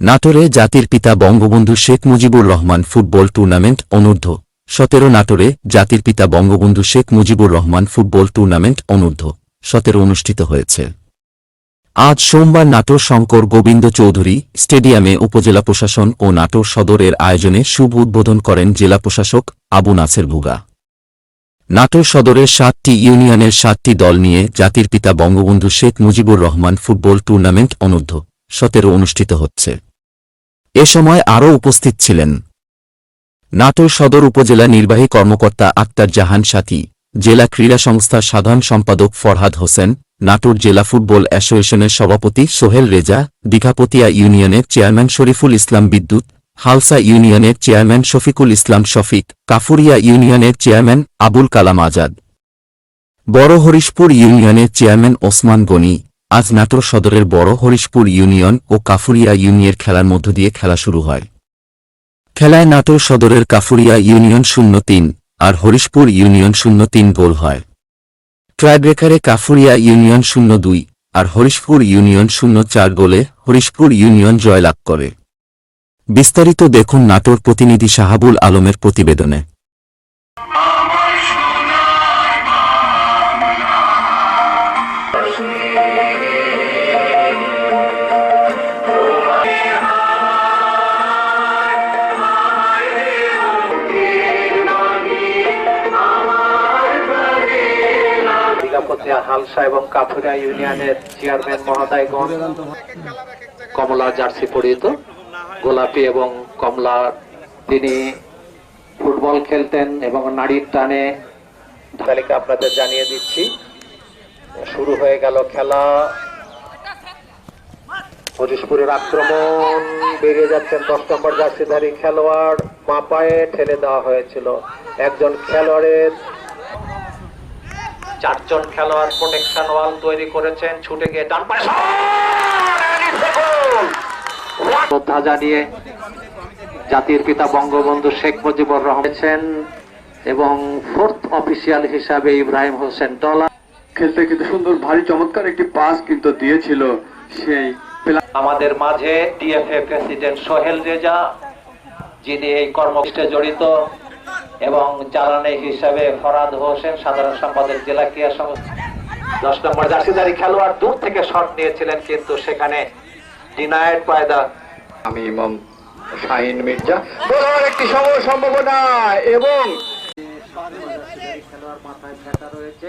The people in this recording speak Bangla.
নাটোরে জাতির পিতা বঙ্গবন্ধু শেখ মুজিবুর রহমান ফুটবল টুর্নামেন্ট অনূর্ধ্ব। সতেরো নাটোরে জাতির পিতা বঙ্গবন্ধু শেখ মুজিবুর রহমান ফুটবল টুর্নামেন্ট অনূর্ধ্ব। সতেরো অনুষ্ঠিত হয়েছে। আজ সোমবার নাটোর শঙ্কর গোবিন্দ চৌধুরী স্টেডিয়ামে উপজেলা প্রশাসন ও নাটোর সদরের আয়োজনে শুভ উদ্বোধন করেন জেলা প্রশাসক আবু নাসের ভুগা। নাটোর সদরের সাতটি ইউনিয়নের সাতটি দল নিয়ে জাতির পিতা বঙ্গবন্ধু শেখ মুজিবুর রহমান ফুটবল টুর্নামেন্ট অনূর্ধ্ব। সতেরো অনুষ্ঠিত হচ্ছে। এ সময় আরও উপস্থিত ছিলেন। নাটোর সদর উপজেলা নির্বাহী কর্মকর্তা আক্তার জাহান সাথী, জেলা ক্রীড়া সংস্থার সাধারণ সম্পাদক ফরহাদ হোসেন, নাটোর জেলা ফুটবল অ্যাসোসিয়েশনের সভাপতি সোহেল রেজা, দীঘাপতিয়া ইউনিয়নের চেয়ারম্যান শরীফুল ইসলাম বিদ্যুৎ, হালসা ইউনিয়নের চেয়ারম্যান শফিকুল ইসলাম শফিক, কাফুরিয়া ইউনিয়নের চেয়ারম্যান আবুল কালাম আজাদ। বড় হরিশপুর ইউনিয়নের চেয়ারম্যান ওসমান গনি। আজ নাটোর সদরের বড় হরিশপুর ইউনিয়ন ও কাফুরিয়া ইউনিয়নের খেলার মধ্য দিয়ে খেলা শুরু হয়। খেলায় নাটোর সদরের কাফুরিয়া ইউনিয়ন শূন্য তিন আর হরিশপুর ইউনিয়ন শূন্য তিন গোল হয়। ট্রাইব্রেকারে কাফুরিয়া ইউনিয়ন শূন্য দুই আর হরিশপুর ইউনিয়ন শূন্য চার গোলে হরিশপুর ইউনিয়ন জয়লাভ করে। বিস্তারিত দেখুন নাটোর প্রতিনিধি শাহাবুল আলমের প্রতিবেদনে। হালসা এবং কাফুরিয়া ইউনিয়নের চেয়ারম্যান মহোদয়গণ, কমলা জার্সি পরিহিত, গোলাপি এবং কমলা তিনি ফুটবল খেলতেন এবং নারীর টানে, তালিকা আপনাদের জানিয়ে দিচ্ছি। শুরু হয়ে গেল খেলা। হরিশপুরের আক্রমণ, বেরিয়ে যাচ্ছেন দশ নম্বর জার্সিধারী খেলোয়াড়, মাপায়ে ঠেলে দেওয়া হয়েছিল। একজন খেলোয়াড়ের চারজন খেলোয়াড় প্রোটেকশন ওয়াল তৈরি করেছেন, ছুটে গিয়ে ডান! শ্রদ্ধা জানিয়ে জাতির পিতা বঙ্গবন্ধু শেখ মুজিবুর রহমান এবং ফোর্থ অফিসিয়াল হিসাবে ইব্রাহিম হোসেন ডলার খেলতে কিন্তু সুন্দর ভারী চমৎকার একটি পাস কিন্তু দিয়েছিল সেই আমাদের মাঝে ডিএফএ প্রেসিডেন্ট সোহেল রেজা যিনি এই কর্মসূচিতে জড়িত এবং জ্বালানি হিসাবে ফরাদ হোসেন সাধারণ সম্পাদক জেলা ক্রীড়া সংস্থা দশ নম্বর জার্সিদারি খেলোয়াড় দূর থেকে শট নিয়েছিলেন কিন্তু সেখানে ডিনায়েড পায়দা আমি ইমাম শাহিন মির্জা। বলার একটি সম্ভাবনা এবং মাথায় ফেটা রয়েছে।